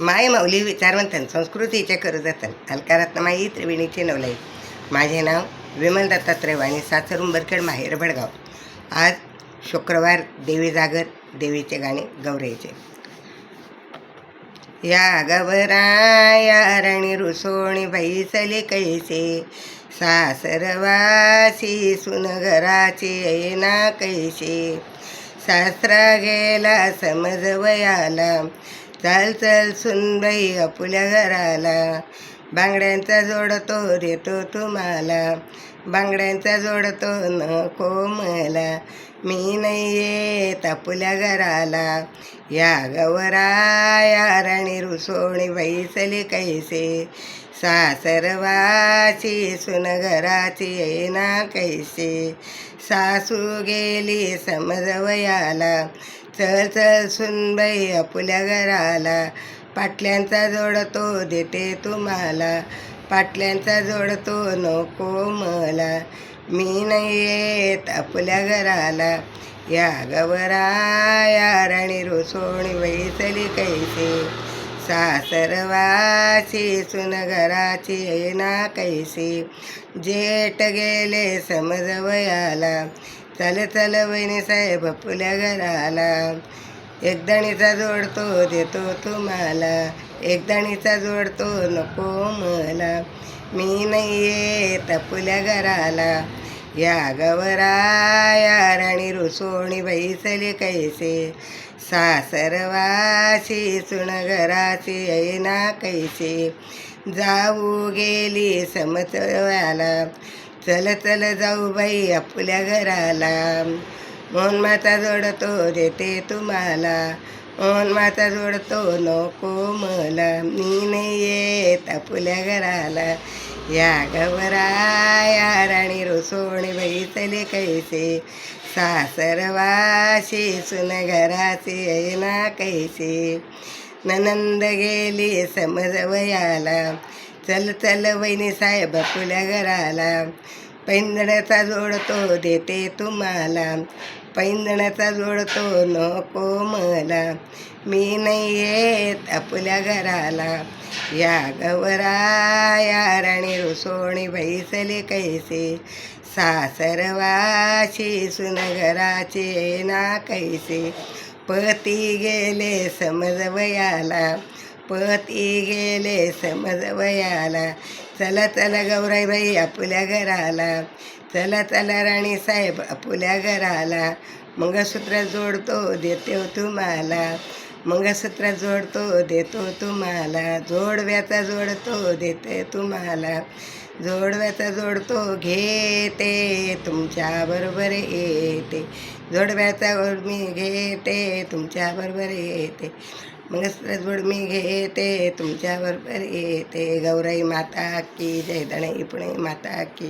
माय माऊली विचारवंतन संस्कृतीचे करजतन अलकारात माई त्रिवेणीचे नवलाई माझे नाव विमल दत्तात्रय आणि सासर उंबरखेड माहेर भडगाव. आज शुक्रवार देवी जागर देवीचे गाणे गौरयचे या गवरा रणी राणी रुसोणी बैसले कैसे? सासरवासी सुनगराचे ऐना कैसे? सासरा गेला समजवयाला चाल चाल सुनबाई आपुल्या घराला. बांगड्यांचा जोडतो देतो तुम्हाला. बांगड्यांचा जोडतो नको मला. मी नाही येत आपुल्या घराला. या गवरा या राणी रुसोणी बैसली कैसे? सासरवाची सुनगराची ऐना कैसे? सासू गेली समजवयाला चल चल सुनबाई आपुल्या घराला. पाटल्यांचा जोडतो देते तुम्हाला. पाटल्यांचा जोडतो नको मला. मी नाही येत आपल्या घराला. या गवरा या राणी रोसोणी वैसली कैसे? सासरवाची सुनगराची ना कैसे? जेठ गेले समजवयाला चल चल वहिनी साहेब फुल्या घराला. एकदाणीचा जोडतो देतो तुम्हाला एकदाणीचा जोडतो नको मला. मी नाही येत फुल्या घराला. या गवरा या राणी रुसोणी बैसले कैसे? सासरवासी सुणघराची ऐना कैसे? जाऊ गेली समतवाला चल चल जाऊ बाई आपल्या घराला. मोहन माता जोडतो देते तुम्हाला मोहन माता जोडतो नको मला. मी नाही येत आपल्या घराला. या गवरा या बैसले कैसे? सासरवाशी सुन घराचे ऐना कैसे? ननंद गेली समजवयाला चल चल वहिनी साहेब आपल्या घराला. पैंजण्याचा जोडतो देते तुम्हाला. पैंजण्याचा जोडतो नको मला. मी नाही येत आपल्या घराला. या गवरा या राणी रुसोणी बैसले कैसे? सासरवाशी सुनगराचे ना कैसे? पती गेले समजवयाला पती गेले समजवयाला. चला चला गौराईबाई आपल्या घराला. चला चला राणी साहेब आपल्या घराला. मंगळसूत्र जोडतो देते तुम्हाला. मंगळसूत्र जोडतो देतो तुम्हाला. जोडव्याचा जोडतो देते तुम्हाला. जोडव्याचा जोडतो घेते तुमच्याबरोबर येते. जोडव्याचा जोड मी घेते तुमच्याबरोबर येते. मंगळसूत्र जोड मी घेते तुमच्याबरोबर येते. गौराई माता की जय दणाई पुणे माता की